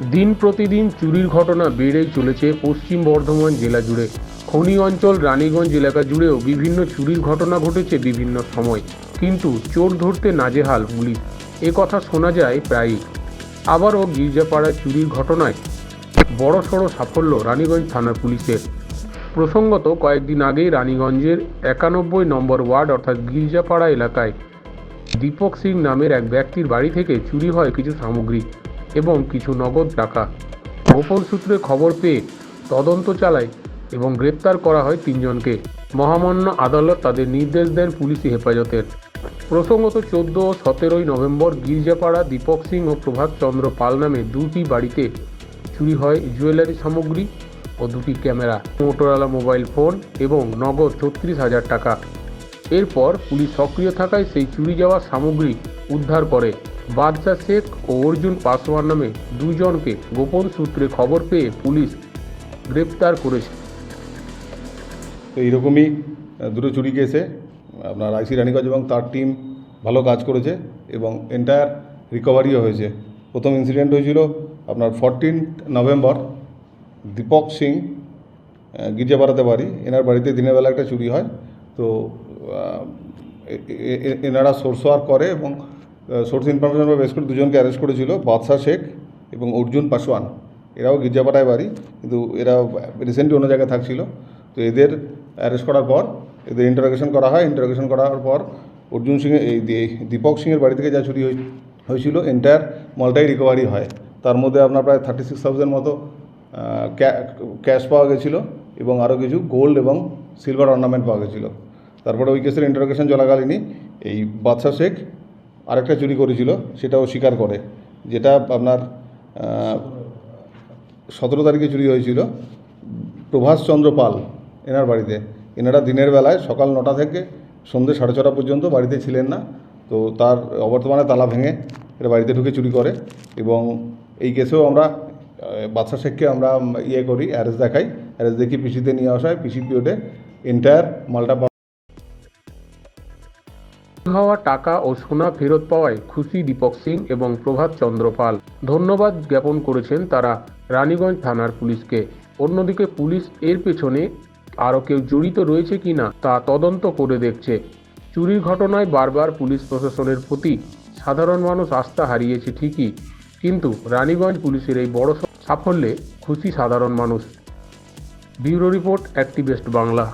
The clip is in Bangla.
দিন প্রতিদিন চুরির ঘটনা বেড়েই চলেছে পশ্চিম বর্ধমান জেলা জুড়ে। খনি অঞ্চল রানীগঞ্জ এলাকা জুড়েও বিভিন্ন চুরির ঘটনা ঘটেছে বিভিন্ন সময়। কিন্তু চোর ধরতে নাজেহাল পুলিশ। এ কথা শোনা যায় প্রায়ই। আবারও গির্জাপাড়া চুরির ঘটনায় বড়সড় সাফল্য রানীগঞ্জ থানার পুলিশের। প্রসঙ্গত কয়েকদিন আগেই রানীগঞ্জের একানব্বই নম্বর ওয়ার্ড অর্থাৎ গির্জাপাড়া এলাকায় দীপক সিং নামের এক ব্যক্তির বাড়ি থেকে চুরি হয় কিছু সামগ্রী। এবং কিছু নগদ টাকা। গোপন সূত্রে খবর পেয়ে তদন্ত চালায় এবং গ্রেপ্তার করা হয় তিনজনকে। মহামান্য আদালত তাদের নির্দেশ দেন পুলিশি হেফাজতের। প্রসঙ্গত চোদ্দ ও সতেরোই নভেম্বর গির্জাপাড়া দীপক সিং ও প্রভাত চন্দ্র পাল নামে দুটি বাড়িতে চুরি হয় জুয়েলারি সামগ্রী ও দুটি ক্যামেরা, মোটরওয়ালা মোবাইল ফোন এবং নগদ ছত্রিশ হাজার টাকা। এরপর পুলিশ সক্রিয় থাকায় সেই চুরি যাওয়া সামগ্রী উদ্ধার করে। বাদশা শেখ ও অর্জুন পাসওয়ান নামে দুজনকে গোপন সূত্রে খবর পেয়ে পুলিশ গ্রেপ্তার করেছে। তো এইরকমই দুটো চুরি কেসে আপনার আইসি রানীগঞ্জ এবং তার টিম ভালো কাজ করেছে এবং এন্টায়ার রিকভারিও হয়েছে। প্রথম ইনসিডেন্ট হয়েছিল আপনার ফরটিন নভেম্বর দীপক সিং গির্জাপাড়াতে বাড়ি। এনার বাড়িতে দিনের বেলা একটা চুরি হয়। তো এনারা সোর্সওয়ার করে এবং সোর্স ইনফরমেশন বেস করে দুজনকে অ্যারেস্ট করেছিল বাদশা শেখ এবং অর্জুন পাসওয়ান এরাও গির্জাপাড়ায় বাড়ি, কিন্তু এরা রিসেন্টলি অন্য জায়গায় থাকছিল। তো এদের অ্যারেস্ট করার পর, এদের ইন্টারোগেশন করা হয়। ইন্টারোগেশন করার পর অর্জুন সিং এই দীপক সিংয়ের বাড়ি থেকে যা চুরি হয়ে- হয়েছিল এন্টায়ার মলটাই রিকভারি হয়। তার মধ্যে আপনার প্রায় থার্টি সিক্স থাউজেন্ড মতো ক্যাশ পাওয়া গেছিল এবং আরও কিছু গোল্ড এবং সিলভার অর্নামেন্ট পাওয়া গেছিল। তারপরে ওই কেসের ইন্টারোগেশন চলাকালীনই এই বাদশা শেখ আরেকটা চুরি করেছিল, সেটাও স্বীকার করে। যেটা আপনার সতেরো তারিখে চুরি হয়েছিল। প্রভাষচন্দ্র পাল, এনার বাড়িতে। এনারা দিনের বেলায় সকাল নটা থেকে সন্ধ্যে সাড়ে ছটা পর্যন্ত বাড়িতে ছিলেন না। তো তার অবর্তমানে তালা ভেঙে এরা বাড়িতে ঢুকে চুরি করে এবং এই কেসেও আমরা বাদশা শেখকে আমরা ইয়ে করি, অ্যারেস্ট দেখাই। অ্যারেস্ট দেখি পিসিতে নিয়ে আসা হয় পিসি পিওটে এন্টায়ার মালটা হওয়া, টাকা ও সোনা ফেরত পাওয়ায় খুশি দীপক সিং এবং প্রভাত চন্দ্র পাল। ধন্যবাদ জ্ঞাপন করেছেন তারা রানীগঞ্জ থানার পুলিশকে। অন্যদিকে পুলিশ এর পেছনে আরও কেউ জড়িত রয়েছে কিনা তা তদন্ত করে দেখছে। চুরির ঘটনায় বারবার পুলিশ প্রশাসনের প্রতি সাধারণ মানুষ আস্থা হারিয়েছে ঠিকই, কিন্তু রানীগঞ্জ পুলিশের এই বড় সাফল্যে খুশি সাধারণ মানুষ। Bureau report activist Bangla.